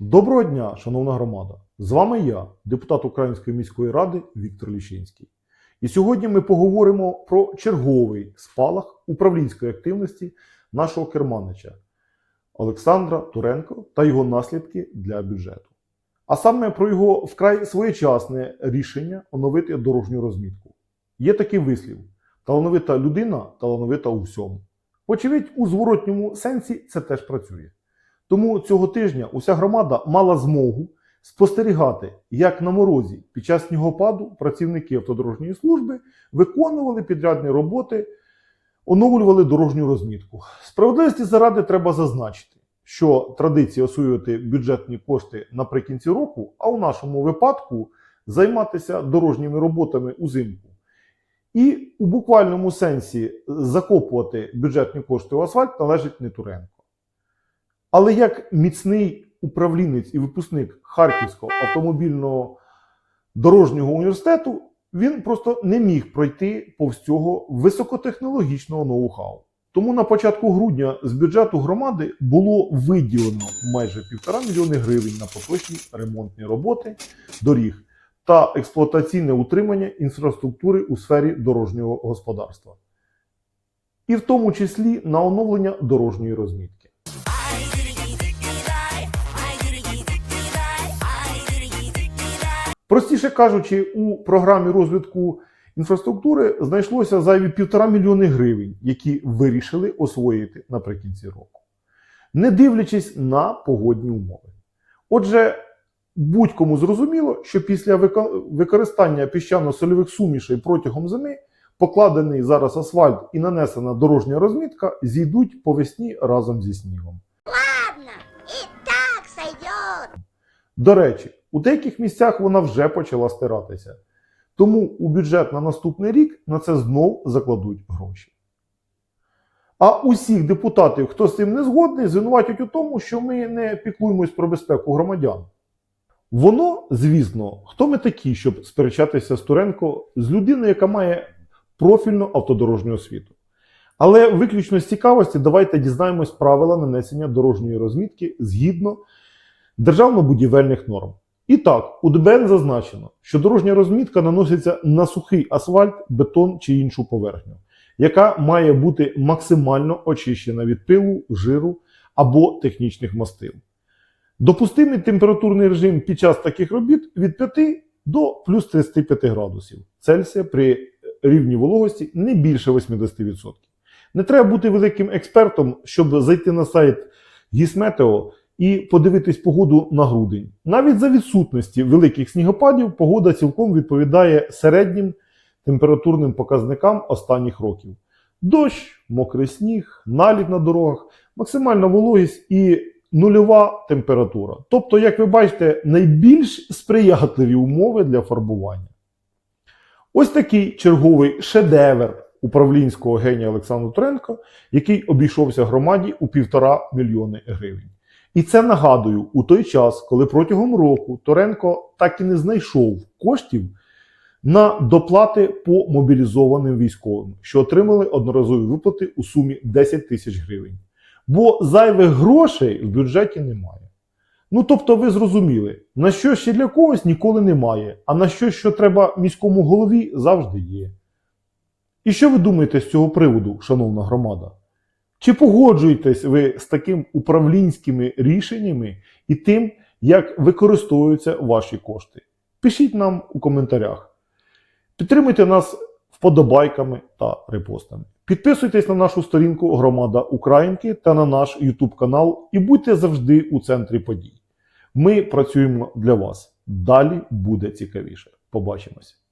Доброго дня, шановна громада! З вами я, депутат Української міської ради Віктор Ліщинський. І сьогодні ми поговоримо про черговий спалах управлінської активності нашого керманича Олександра Туренко та його наслідки для бюджету. А саме про його вкрай своєчасне рішення оновити дорожню розмітку. Є такий вислів: талановита людина талановита у всьому. Вочевидь, у зворотньому сенсі це теж працює. Тому цього тижня уся громада мала змогу спостерігати, як на морозі під час снігопаду працівники автодорожньої служби виконували підрядні роботи, оновлювали дорожню розмітку. Справедливості заради треба зазначити, що традиція освоювати бюджетні кошти наприкінці року, а у нашому випадку займатися дорожніми роботами узимку. І у буквальному сенсі закопувати бюджетні кошти у асфальт належить не Туренко. Але як міцний управлінець і випускник Харківського автомобільного дорожнього університету, він просто не міг пройти повз цього високотехнологічного ноу-хау. Тому на початку грудня з бюджету громади було виділено майже півтора мільйони гривень на поточні ремонтні роботи доріг та експлуатаційне утримання інфраструктури у сфері дорожнього господарства, і в тому числі на оновлення дорожньої розмітки. Простіше кажучи, у програмі розвитку інфраструктури знайшлося зайві півтора мільйони гривень, які вирішили освоїти наприкінці року, не дивлячись на погодні умови. Отже, будь-кому зрозуміло, що після використання піщано-сольових сумішей протягом зими покладений зараз асфальт і нанесена дорожня розмітка зійдуть по весні разом зі снігом. Ладно, и так сойдет. До речі, у деяких місцях вона вже почала стиратися. Тому у бюджет на наступний рік на це знов закладуть гроші. А усіх депутатів, хто з цим не згодний, звинуватять у тому, що ми не піклуємось про безпеку громадян. Воно, звісно, хто ми такі, щоб сперечатися з Туренко з людиною, яка має профільну автодорожню освіту. Але виключно з цікавості давайте дізнаємось правила нанесення дорожньої розмітки згідно державно-будівельних норм. І так, у ДБН зазначено, що дорожня розмітка наноситься на сухий асфальт, бетон чи іншу поверхню, яка має бути максимально очищена від пилу, жиру або технічних мастил. Допустимий температурний режим під час таких робіт від 5 до плюс 35 градусів Цельсія при рівні вологості не більше 80%. Не треба бути великим експертом, щоб зайти на сайт Гісметео і подивитись погоду на грудень. Навіть за відсутності великих снігопадів погода цілком відповідає середнім температурним показникам останніх років. Дощ, мокрий сніг, налід на дорогах, максимальна вологість і нульова температура. Тобто, як ви бачите, найбільш сприятливі умови для фарбування. Ось такий черговий шедевр управлінського генія Олександра Туренка, який обійшовся громаді у півтора мільйони гривень. І це нагадую у той час, коли протягом року Торенко так і не знайшов коштів на доплати по мобілізованим військовим, що отримали одноразові виплати у сумі 10 тисяч гривень. Бо зайвих грошей в бюджеті немає. Ну тобто, ви зрозуміли, на що ще для когось ніколи немає, а на що, що треба міському голові, завжди є. І що ви думаєте з цього приводу, шановна громада? Чи погоджуєтесь ви з таким управлінськими рішеннями і тим, як використовуються ваші кошти? Пишіть нам у коментарях. Підтримуйте нас вподобайками та репостами. Підписуйтесь на нашу сторінку Громада Українки та на наш YouTube канал і будьте завжди у центрі подій. Ми працюємо для вас. Далі буде цікавіше. Побачимось!